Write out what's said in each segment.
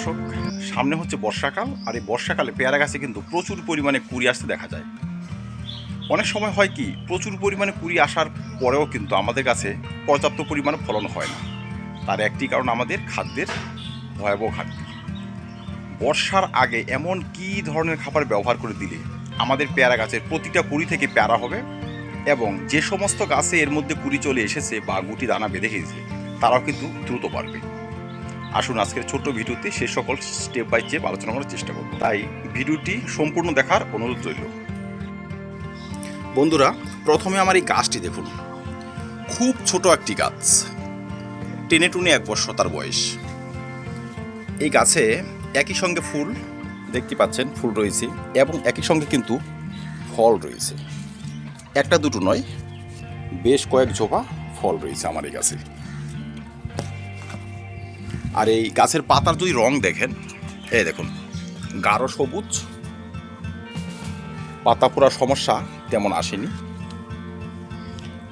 দর্শক, সামনে হচ্ছে বর্ষাকাল আর এই বর্ষাকালে পেয়ারা গাছে কিন্তু প্রচুর পরিমাণে কুড়ি আসতে দেখা যায়। অনেক সময় হয় কি, প্রচুর পরিমাণে কুড়ি আসার পরেও কিন্তু আমাদের কাছে পর্যাপ্ত পরিমাণে ফলন হয় না। তার একটি কারণ আমাদের খাদ্যের ভয়াবহ ঘাটতি। বর্ষার আগে এমন কি ধরনের খাবার ব্যবহার করে দিলে আমাদের পেয়ারা গাছের প্রতিটা কুড়ি থেকে পেয়ারা হবে এবং যে সমস্ত গাছে এর মধ্যে কুড়ি চলে এসেছে বা গুটি দানা বেঁধে গেছে, তারাও কিন্তু দ্রুত বাড়বে। আসুন আজকের ছোট্ট ভিডিওতে সে সকল স্টেপ বাই স্টেপ আলোচনা করার চেষ্টা করব। তাই ভিডিওটি সম্পূর্ণ দেখার অনুরোধ রইল। বন্ধুরা, প্রথমে আমার এই গাছটি দেখুন। খুব ছোট একটি গাছ। টেনে টুনে এক বছর তার বয়স। এই গাছে একই সঙ্গে ফুল দেখতে পাচ্ছেন, ফুল রয়েছে এবং একই সঙ্গে কিন্তু ফল রয়েছে। একটা দুটো নয়, বেশ কয়েক ঝোপা ফল রয়েছে আমার এই গাছে। আর এই গাছের পাতার যদি রং দেখেন, এই দেখুন, গাঢ় সবুজ। পাতা পোড়ার সমস্যা তেমন আসেনি।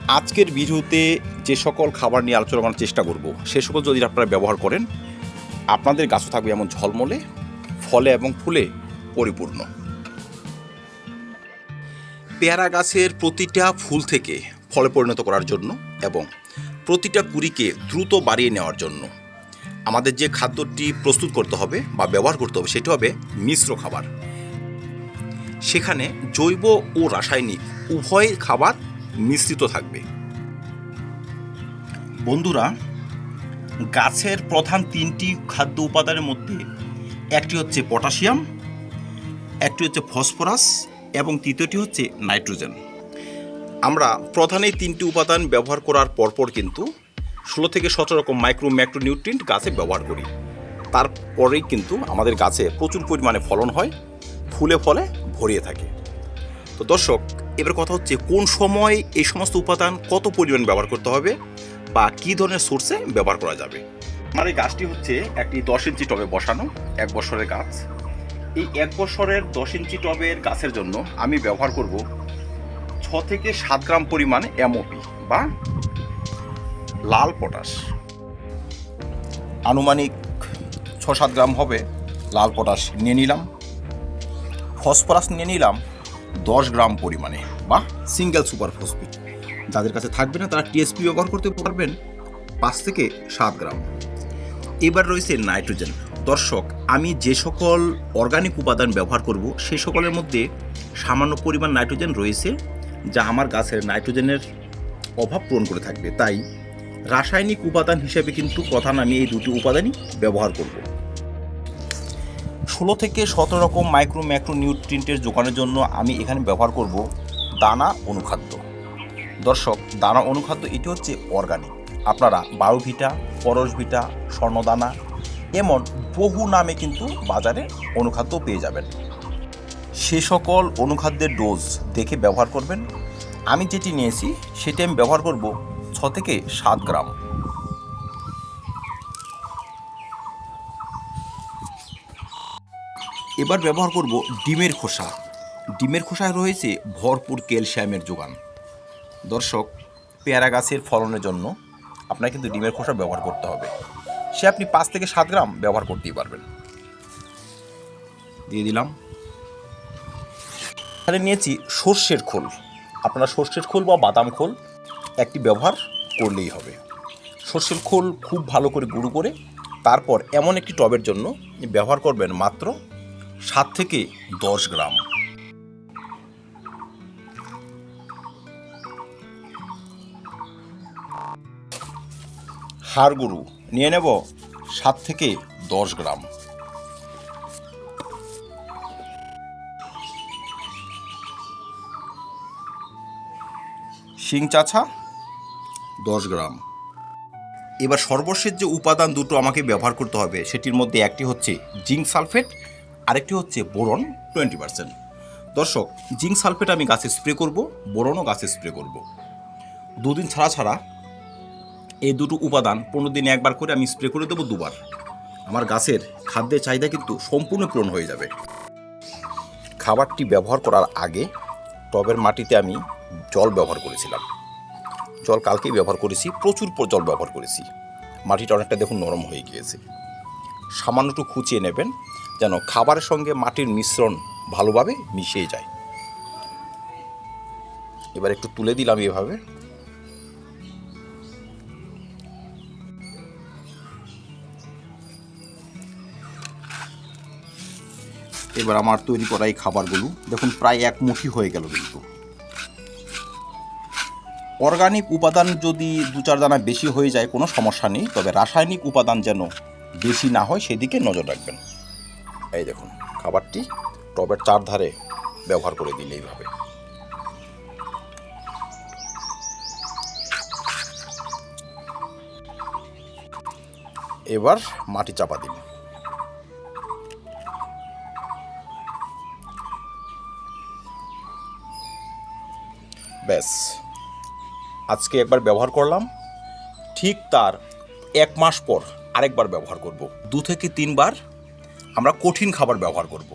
আজকের ভিডিওতে যে সকল খাবার নিয়ে আলোচনা করার চেষ্টা করব, সে সকল যদি আপনারা ব্যবহার করেন, আপনাদের গাছও থাকবে এমন ঝলমলে, ফলে এবং ফুলে পরিপূর্ণ। পেয়ারা গাছের প্রতিটা ফুল থেকে ফলে পরিণত করার জন্য এবং প্রতিটা কুড়িকে দ্রুত বাড়িয়ে নেওয়ার জন্য আমাদের যে খাদ্যটি প্রস্তুত করতে হবে বা ব্যবহার করতে হবে, সেটি হবে মিশ্র খাবার। সেখানে জৈব ও রাসায়নিক উভয় খাবার মিশ্রিত থাকবে। বন্ধুরা, গাছের প্রধান তিনটি খাদ্য উপাদানের মধ্যে একটি হচ্ছে পটাশিয়াম, একটি হচ্ছে ফসফরাস এবং তৃতীয়টি হচ্ছে নাইট্রোজেন। আমরা প্রধান এই তিনটি উপাদান ব্যবহার করার পরপর কিন্তু ষোলো থেকে সতেরো রকম মাইক্রো ম্যাক্রো নিউট্রিয়েন্ট গাছে ব্যবহার করি। তারপরেই কিন্তু আমাদের গাছে প্রচুর পরিমাণে ফলন হয়, ফুলে ফলে ভরিয়ে থাকে। তো দর্শক, এবার কথা হচ্ছে কোন সময় এই সমস্ত উপাদান কত পরিমাণ ব্যবহার করতে হবে বা কী ধরনের সোর্সে ব্যবহার করা যাবে? আমার এই গাছটি হচ্ছে একটি দশ ইঞ্চি টবে বসানো এক বছরের গাছ। এই এক বছরের দশ ইঞ্চি টবের গাছের জন্য আমি ব্যবহার করব ছ থেকে সাত গ্রাম পরিমাণ এমওপি বা লাল পটাশ। আনুমানিক ছ সাত গ্রাম হবে লাল পটাশ নিয়ে নিলাম। ফসফরাস নিয়ে নিলাম দশ গ্রাম পরিমাণে বা সিঙ্গেল সুপার ফসফেট যাদের কাছে থাকবে না, তারা টিএসপি ব্যবহার করতে পারবেন পাঁচ থেকে সাত গ্রাম। এবার রয়েছে নাইট্রোজেন। দর্শক, আমি যে সকল অর্গানিক উপাদান ব্যবহার করব, সে সকলের মধ্যে সামান্য পরিমাণ নাইট্রোজেন রয়েছে, যা আমার গাছের নাইট্রোজেনের অভাব পূরণ করে থাকবে। তাই রাসায়নিক উপাদান হিসেবে কিন্তু প্রধান আমি এই দুটি উপাদানই ব্যবহার করব। ষোলো থেকে সতেরো রকম মাইক্রো ম্যাক্রো নিউট্রিয়েন্টের যোগানের জন্য আমি এখানে ব্যবহার করব দানা অনুখাদ্য। দর্শক, দানা অনুখাদ্য এটি হচ্ছে অর্গানিক আপনারা বায়োভিটা, পরশভিটা, স্বর্ণদানা এমন বহু নামে কিন্তু বাজারে অনুখাদ্য পেয়ে যাবেন। সে সকল অনুখাদ্যের ডোজ দেখে ব্যবহার করবেন। আমি যেটি নিয়েছি, সেটি আমি ব্যবহার করব ছ থেকে সাত গ্রাম। এবার ব্যবহার করব ডিমের খোসা। ডিমের খোসায় রয়েছে ভরপুর ক্যালসিয়ামের যোগান। দর্শক, পেয়ারা গাছের ফলনের জন্য আপনার কিন্তু ডিমের খোসা ব্যবহার করতে হবে। সে আপনি পাঁচ থেকে সাত গ্রাম ব্যবহার করতেই পারবেন। দিয়ে দিলাম। এখানে নিয়েছি সর্ষের খোল। আপনারা সর্ষের খোল বা বাদাম খোল একটি ব্যবহার করলেই হবে। সর্ষের খোল খুব ভালো করে গুঁড়ো করে, তারপর এমন একটি টবের জন্য ব্যবহার করবেন মাত্র সাত থেকে দশ গ্রাম। হাড় গরু নিয়ে নেব সাত থেকে দশ গ্রাম। শিং চাছা দশ গ্রাম। এবার সর্বশেষ যে উপাদান দুটো আমাকে ব্যবহার করতে হবে, সেটির মধ্যে একটি হচ্ছে জিঙ্ক সালফেট, আরেকটি হচ্ছে বোরন টোয়েন্টি পার্সেন্ট। দর্শক, জিঙ্ক সালফেট আমি গাছে স্প্রে করব, বোরনও গাছে স্প্রে করব। দুদিন ছাড়া ছাড়া এই দুটো উপাদান পনেরো দিনে একবার করে আমি স্প্রে করে দেবো দুবার। আমার গাছের খাদ্যের চাহিদা কিন্তু সম্পূর্ণ পূরণ হয়ে যাবে। খাবারটি ব্যবহার করার আগে টবের মাটিতে আমি জল ব্যবহার করেছিলাম। জল কালকেই ব্যবহার করেছি, প্রচুর জল ব্যবহার করেছি। মাটিটা অনেকটা দেখুন নরম হয়ে গিয়েছে। সামান্য একটু খুঁচিয়ে নেবেন, যেন খাবারের সঙ্গে মাটির মিশ্রণ ভালোভাবে মিশিয়ে যায়। এবার একটু তুলে দিলাম এভাবে। এবার আমার তৈরি করা এই খাবারগুলো, দেখুন প্রায় এক মুঠি হয়ে গেল কিন্তু। অর্গানিক উপাদান যদি দু চার দানা বেশি হয়ে যায়, কোনো সমস্যা নেই, তবে রাসায়নিক উপাদান যেন বেশি না হয়, সেদিকে নজর রাখবেন। এই দেখুন, খাবারটি টবের চারধারে ব্যবহার করে দিলে এইভাবে। এবার মাটি চাপা দিন। ব্যাস। আজকে একবার ব্যবহার করলাম। ঠিক তার এক মাস পর আরেকবার ব্যবহার করব। দু থেকে তিনবার আমরা কঠিন খাবার ব্যবহার করব।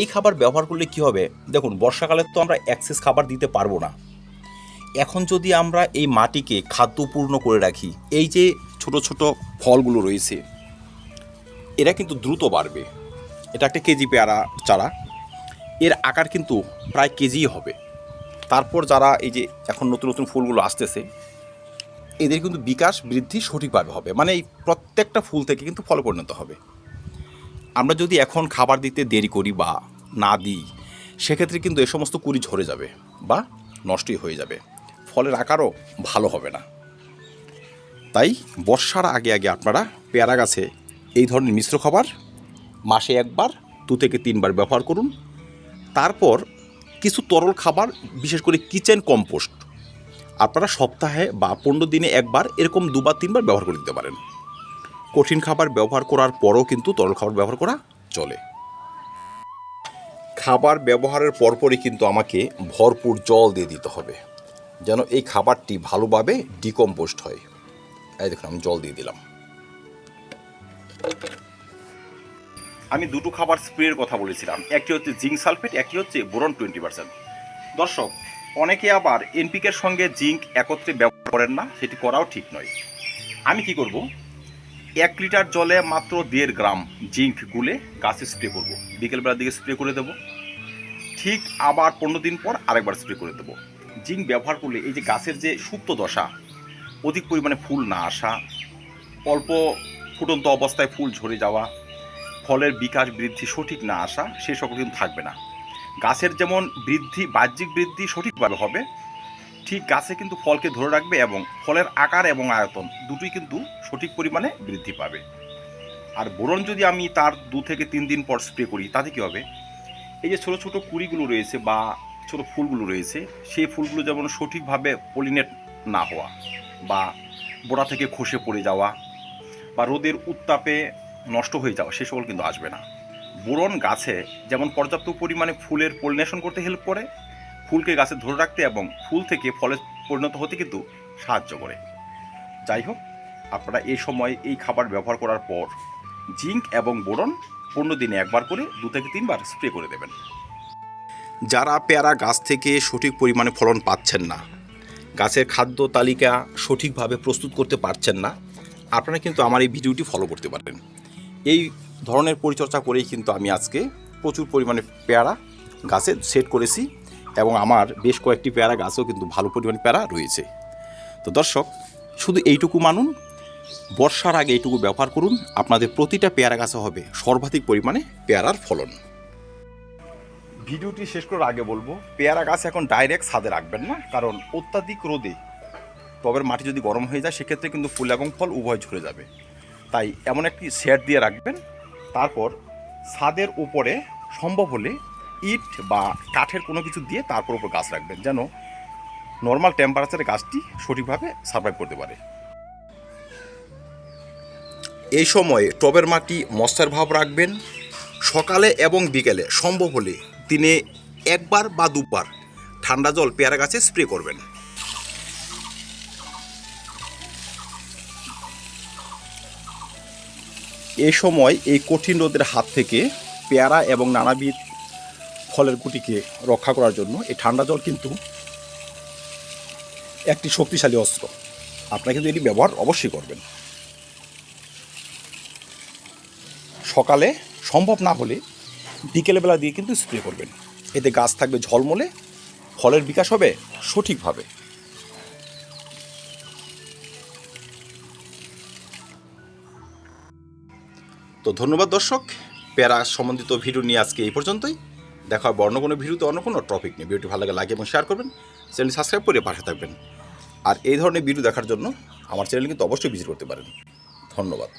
এই খাবার ব্যবহার করলে কি হবে? দেখুন, বর্ষাকালে তো আমরা অ্যাক্সেস খাবার দিতে পারব না। এখন যদি আমরা এই মাটিকে খাদ্যপূর্ণ করে রাখি, এই যে ছোট ছোট ফলগুলো রয়েছে, এরা কিন্তু দ্রুত বাড়বে। এটা একটা কেজি পেয়ারা চারা। এর আকার কিন্তু প্রায় কেজিই হবে। তারপর যারা এই যে এখন নতুন নতুন ফুলগুলো আসতেছে, এদের কিন্তু বিকাশ বৃদ্ধি সঠিকভাবে হবে। মানে এই প্রত্যেকটা ফুল থেকে কিন্তু ফলে পরিণত হবে। আমরা যদি এখন খাবার দিতে দেরি করি বা না দিই, সেক্ষেত্রে কিন্তু এ সমস্ত কুড়ি ঝরে যাবে বা নষ্টই হয়ে যাবে। ফলের আকারও ভালো হবে না। তাই বর্ষার আগে আগে আপনারা পেয়ারা গাছে এই ধরনের মিশ্র খাবার মাসে একবার, দু থেকে তিনবার ব্যবহার করুন। তারপর কিছু তরল খাবার, বিশেষ করে কিচেন কম্পোস্ট। আপনারা সপ্তাহে বা পনেরো দিনে একবার এরকম দুবার, তিনবার ব্যবহার করে দিতে পারেন। কঠিন খাবার ব্যবহার করার পরও কিন্তু তরল খাবার ব্যবহার করা চলে। খাবার ব্যবহারের পরপরই কিন্তু আমাকে ভরপুর জল দিয়ে দিতে হবে, যেন এই খাবারটি ভালোভাবে ডিকম্পোস্ট হয়। এই দেখুন, আমি জল দিয়ে দিলাম। আমি দুটো খাবার স্প্রের কথা বলেছিলাম। একটি হচ্ছে জিঙ্ক সালফেট, একটি হচ্ছে বোরন টোয়েন্টি পার্সেন্ট। দর্শক, অনেকে আবার এনপিকের সঙ্গে জিঙ্ক একত্রে ব্যবহার করেন না, সেটি করাও ঠিক নয়। আমি কি করব? এক লিটার জলে মাত্র দেড় গ্রাম জিঙ্ক গুলে গাছে স্প্রে করব। বিকেলবেলার দিকে স্প্রে করে দেব। ঠিক আবার পনেরো দিন পর আরেকবার স্প্রে করে দেব। জিঙ্ক ব্যবহার করলে এই যে গাছের যে সুপ্ত দশা, অধিক পরিমাণে ফুল না আসা, অল্প ফুটন্ত অবস্থায় ফুল ঝরে যাওয়া ফলের বিকাশ বৃদ্ধি সঠিক না আসা, সে সকল কিন্তু থাকবে না। গাছের যেমন বৃদ্ধি, বাহ্যিক বৃদ্ধি সঠিকভাবে হবে, ঠিক গাছে কিন্তু ফলকে ধরে রাখবে এবং ফলের আকার এবং আয়তন দুটোই কিন্তু সঠিক পরিমাণে বৃদ্ধি পাবে। আর বোরন যদি আমি তার দু থেকে তিন দিন পর স্প্রে করি, তাতে কী হবে? এই যে ছোটো ছোটো কুড়িগুলো রয়েছে বা ছোটো ফুলগুলো রয়েছে, সেই ফুলগুলো যেমন সঠিকভাবে পলিনেট না হওয়া বা বোড়া থেকে খসে পড়ে যাওয়া বা রোদের উত্তাপে নষ্ট হয়ে যাওয়া, সে সকল কিন্তু আসবে না। বোরন গাছে যেমন পর্যাপ্ত পরিমাণে ফুলের পলিনেশন করতে হেল্প করে, ফুলকে গাছে ধরে রাখতে এবং ফুল থেকে ফলে পরিণত হতে কিন্তু সাহায্য করে। যাই হোক, আপনারা এই সময় এই খাবার ব্যবহার করার পর জিঙ্ক এবং বোরন পনেরো দিনে একবার করে দু থেকে তিনবার স্প্রে করে দেবেন। যারা পেয়ারা গাছ থেকে সঠিক পরিমাণে ফলন পাচ্ছেন না, গাছের খাদ্য তালিকা সঠিকভাবে প্রস্তুত করতে পারছেন না, আপনারা কিন্তু আমার এই ভিডিওটি ফলো করতে পারেন। এই ধরনের পরিচর্যা করেই কিন্তু আমি আজকে প্রচুর পরিমাণে পেয়ারা গাছে সেট করেছি এবং আমার বেশ কয়েকটি পেয়ারা গাছও কিন্তু ভালো পরিমাণে পেয়ারা রয়েছে। তো দর্শক, শুধু এইটুকু মানুন, বর্ষার আগে এইটুকু ব্যবহার করুন, আপনাদের প্রতিটা পেয়ারা গাছে হবে সর্বাধিক পরিমাণে পেয়ারার ফলন। ভিডিওটি শেষ করার আগে বলব, পেয়ারা গাছ এখন ডাইরেক্ট ছাদে রাখবেন না, কারণ অত্যাধিক রোদে টবের মাটি যদি গরম হয়ে যায়, সেক্ষেত্রে কিন্তু ফুল এবং ফল উভয় ঝরে যাবে। তাই এমন একটি শেড দিয়ে রাখবেন। তারপর ছাদের উপরে সম্ভব হলে ইট বা কাঠের কোনো কিছু দিয়ে তারপর উপর গাছ রাখবেন, যেন নর্মাল টেম্পারেচারে গাছটি সঠিকভাবে সার্ভাইভ করতে পারে। এই সময়ে টবের মাটি মশার ভাব রাখবেন। সকালে এবং বিকেলে সম্ভব হলে দিনে একবার বা দুবার ঠান্ডা জল পেয়ারা গাছে স্প্রে করবেন। এই সময় এই কঠিন রোদের হাত থেকে পেয়ারা এবং নানাবিধ ফলের গুটিকে রক্ষা করার জন্য এই ঠান্ডা জল কিন্তু একটি শক্তিশালী অস্ত্র। আপনারা কিন্তু এটি ব্যবহার অবশ্যই করবেন। সকালে সম্ভব না হলে বিকেলবেলা দিয়ে কিন্তু স্প্রে করবেন। এতে গাছ থাকবে ঝলমলে, ফলের বিকাশ হবে সঠিকভাবে। তো ধন্যবাদ দর্শক। প্যারা সম্বন্ধিত ভিডিও নিয়ে আজকে এই পর্যন্তই। দেখা হবে অন্য কোনো ভিডিওতে অন্য কোনো টপিক নিয়ে। ভিডিওটি ভালো লাগে লাইক এবং শেয়ার করবেন। চ্যানেল সাবস্ক্রাইব করে পাশে থাকবেন। আর এই ধরনের ভিডিও দেখার জন্য আমার চ্যানেল কিন্তু অবশ্যই ভিজিট করতে পারেন। ধন্যবাদ।